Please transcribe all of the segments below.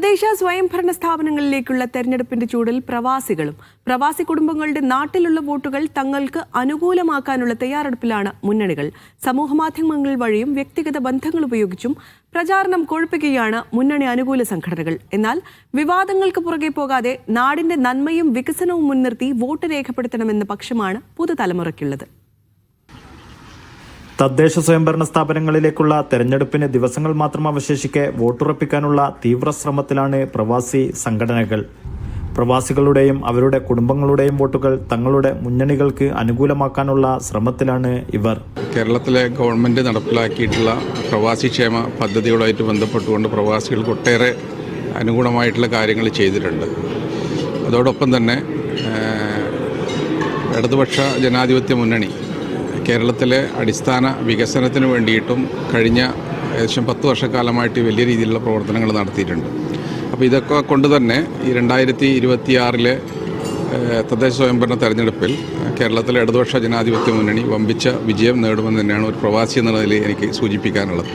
തദ്ദേശ സ്വയംഭരണ സ്ഥാപനങ്ങളിലേക്കുള്ള തെരഞ്ഞെടുപ്പിന്റെ ചൂടിൽ പ്രവാസികളും പ്രവാസി കുടുംബങ്ങളുടെ നാട്ടിലുള്ള വോട്ടുകൾ തങ്ങൾക്ക് അനുകൂലമാക്കാനുള്ള തയ്യാറെടുപ്പിലാണ് മുന്നണികൾ. സമൂഹമാധ്യമങ്ങൾ വഴിയും വ്യക്തിഗത ബന്ധങ്ങൾ ഉപയോഗിച്ചും പ്രചാരണം കൊഴുപ്പിക്കുകയാണ് മുന്നണി അനുകൂല സംഘടനകൾ. എന്നാൽ വിവാദങ്ങൾക്ക് പുറകെ പോകാതെ നാടിന്റെ നന്മയും വികസനവും മുൻനിർത്തി വോട്ട് രേഖപ്പെടുത്തണമെന്ന പക്ഷമാണ് പുതുതലമുറയ്ക്കുള്ളത്. തദ്ദേശ സ്വയംഭരണ സ്ഥാപനങ്ങളിലേക്കുള്ള തെരഞ്ഞെടുപ്പിന് ദിവസങ്ങൾ മാത്രം അവശേഷിക്കെ വോട്ടുറപ്പിക്കാനുള്ള തീവ്ര ശ്രമത്തിലാണ് പ്രവാസി സംഘടനകൾ. പ്രവാസികളുടെയും അവരുടെ കുടുംബങ്ങളുടെയും വോട്ടുകൾ തങ്ങളുടെ മുന്നണികൾക്ക് അനുകൂലമാക്കാനുള്ള ശ്രമത്തിലാണ് ഇവർ. കേരളത്തിലെ ഗവൺമെന്റ് നടപ്പിലാക്കിയിട്ടുള്ള പ്രവാസി ക്ഷേമ പദ്ധതികളുമായിട്ട് ബന്ധപ്പെട്ടുകൊണ്ട് പ്രവാസികൾക്ക് ഒട്ടേറെ അനുകൂലമായിട്ടുള്ള കാര്യങ്ങൾ ചെയ്തിട്ടുണ്ട്. അതോടൊപ്പം തന്നെ ഇടതുപക്ഷ ജനാധിപത്യ മുന്നണി കേരളത്തിലെ അടിസ്ഥാന വികസനത്തിന് വേണ്ടിയിട്ടും കഴിഞ്ഞ ഏകദേശം പത്ത് വർഷക്കാലമായിട്ട് വലിയ രീതിയിലുള്ള പ്രവർത്തനങ്ങൾ നടത്തിയിട്ടുണ്ട്. അപ്പോൾ ഇതൊക്കെ കൊണ്ട് തന്നെ ഈ രണ്ടായിരത്തി ഇരുപത്തിയാറിലെ തദ്ദേശ സ്വയംഭരണ തെരഞ്ഞെടുപ്പിൽ കേരളത്തിലെ ഇടതുപക്ഷ ജനാധിപത്യ മുന്നണി വമ്പിച്ച വിജയം നേടുമെന്ന് തന്നെയാണ് ഒരു പ്രവാസി എന്ന നിലയിൽ എനിക്ക് സൂചിപ്പിക്കാനുള്ളത്.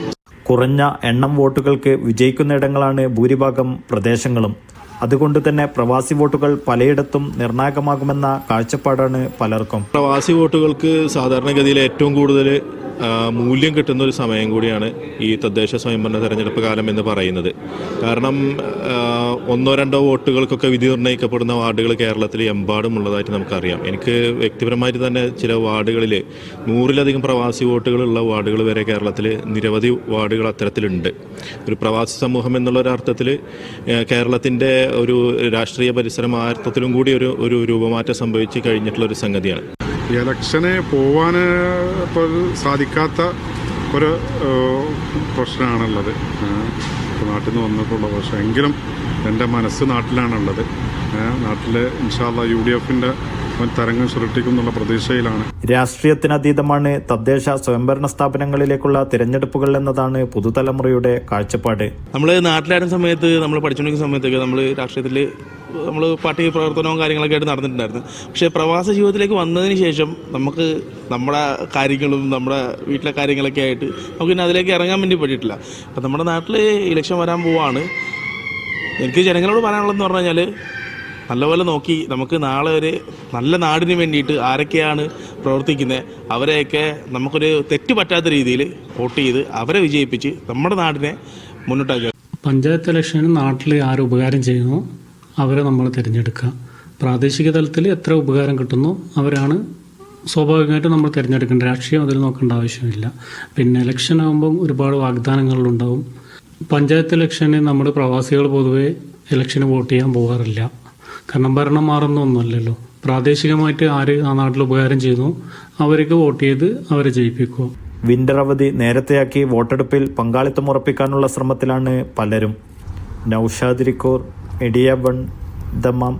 കുറഞ്ഞ എണ്ണം വോട്ടുകൾക്ക് വിജയിക്കുന്ന ഇടങ്ങളാണ് ഭൂരിഭാഗം പ്രദേശങ്ങളും. അതുകൊണ്ട് തന്നെ പ്രവാസി വോട്ടുകൾ പലയിടത്തും നിർണായകമാകുമെന്ന കാഴ്ചപ്പാടാണ് പലർക്കും. പ്രവാസി വോട്ടുകൾക്ക് സാധാരണഗതിയിൽ ഏറ്റവും കൂടുതൽ മൂല്യം കിട്ടുന്ന ഒരു സമയം കൂടിയാണ് ഈ തദ്ദേശ സ്വയംഭരണ തെരഞ്ഞെടുപ്പ് കാലം എന്ന് പറയുന്നത്. കാരണം ഒന്നോ രണ്ടോ വോട്ടുകൾക്കൊക്കെ വിധി നിർണയിക്കപ്പെടുന്ന വാർഡുകൾ കേരളത്തിൽ എമ്പാടും ഉള്ളതായിട്ട് നമുക്കറിയാം. എനിക്ക് വ്യക്തിപരമായിട്ട് തന്നെ ചില വാർഡുകളിൽ നൂറിലധികം പ്രവാസി വോട്ടുകളുള്ള വാർഡുകൾ വരെ കേരളത്തിൽ നിരവധി വാർഡുകൾ അത്തരത്തിലുണ്ട്. ഒരു പ്രവാസി സമൂഹം എന്നുള്ള ഒരു അർത്ഥത്തിൽ കേരളത്തിന്റെ ഒരു രാഷ്ട്രീയ പരിസരം ആ അർത്ഥത്തിലും കൂടി ഒരു ഒരു രൂപമാറ്റം സംഭവിച്ച് കഴിഞ്ഞിട്ടുള്ള ഒരു സംഗതിയാണ്. ഇലക്ഷന് പോവാൻ ഇപ്പോൾ സാധിക്കാത്ത ഒരു പ്രശ്നമാണുള്ളത്. ഇപ്പോൾ നാട്ടിൽ നിന്ന് വന്നിട്ടുള്ളത് പക്ഷേ എങ്കിലും എന്റെ മനസ്സ് നാട്ടിലാണുള്ളത്. നാട്ടിൽ ഇൻഷാല്ല യു ഡി എഫിന്റെ തരംഗം സൃഷ്ടിക്കും എന്നുള്ള പ്രതീക്ഷയിലാണ്. രാഷ്ട്രീയത്തിനതീതമാണ് തദ്ദേശ സ്വയംഭരണ സ്ഥാപനങ്ങളിലേക്കുള്ള തിരഞ്ഞെടുപ്പുകൾ എന്നതാണ് പുതുതലമുറയുടെ കാഴ്ചപ്പാട്. നമ്മൾ നാട്ടിലായിരുന്ന സമയത്ത് നമ്മൾ പഠിച്ചുകൊണ്ടിരിക്കുന്ന സമയത്തൊക്കെ നമ്മൾ രാഷ്ട്രീയത്തിൽ നമ്മൾ പാർട്ടി പ്രവർത്തനവും കാര്യങ്ങളൊക്കെ ആയിട്ട് നടന്നിട്ടുണ്ടായിരുന്നു. പക്ഷേ പ്രവാസ ജീവിതത്തിലേക്ക് വന്നതിന് ശേഷം നമുക്ക് നമ്മുടെ കാര്യങ്ങളും നമ്മുടെ വീട്ടിലെ കാര്യങ്ങളൊക്കെ ആയിട്ട് നമുക്ക് പിന്നെ അതിലേക്ക് ഇറങ്ങാൻ വേണ്ടി പറ്റിയിട്ടില്ല. അപ്പം നമ്മുടെ നാട്ടിൽ ഇലക്ഷൻ വരാൻ പോവാണ്. എനിക്ക് ജനങ്ങളോട് പറയാനുള്ളതെന്ന് പറഞ്ഞു കഴിഞ്ഞാൽ നല്ലപോലെ നോക്കി നമുക്ക് നാളെ ഒരു നല്ല നാടിന് വേണ്ടിയിട്ട് ആരൊക്കെയാണ് പ്രവർത്തിക്കുന്നത് അവരെയൊക്കെ നമുക്കൊരു തെറ്റ് പറ്റാത്ത രീതിയിൽ വോട്ട് ചെയ്ത് അവരെ വിജയിപ്പിച്ച് നമ്മുടെ നാടിനെ മുന്നോട്ടാക്കുക പഞ്ചായത്ത് ഇലക്ഷന് നാട്ടിൽ ആരും ഉപകാരം ചെയ്യുന്നു? അവരെ നമ്മൾ തിരഞ്ഞെടുക്കുക. പ്രാദേശിക തലത്തിൽ എത്ര ഉപകാരം കിട്ടുന്നു അവരാണ് സ്വാഭാവികമായിട്ടും നമ്മൾ തിരഞ്ഞെടുക്കേണ്ട രാഷ്ട്രീയം അതിൽ നോക്കേണ്ട ആവശ്യമില്ല. പിന്നെ ഇലക്ഷൻ ആകുമ്പം ഒരുപാട് വാഗ്ദാനങ്ങളുണ്ടാവും. പഞ്ചായത്ത് ഇലക്ഷന് നമ്മുടെ പ്രവാസികൾ പൊതുവെ ഇലക്ഷന് വോട്ട് ചെയ്യാൻ പോകാറില്ല. കാരണം ഭരണം മാറുന്ന ഒന്നുമല്ലല്ലോ. പ്രാദേശികമായിട്ട് ആര് ആ നാട്ടിൽ ഉപകാരം ചെയ്യുന്നു അവർക്ക് വോട്ട് ചെയ്ത് അവരെ ജയിപ്പിക്കുക. വിന്റർ അവധി നേരത്തെയാക്കി വോട്ടെടുപ്പിൽ പങ്കാളിത്തം ഉറപ്പിക്കാനുള്ള ശ്രമത്തിലാണ് പലരും. Naushad എഡിയ one Dammam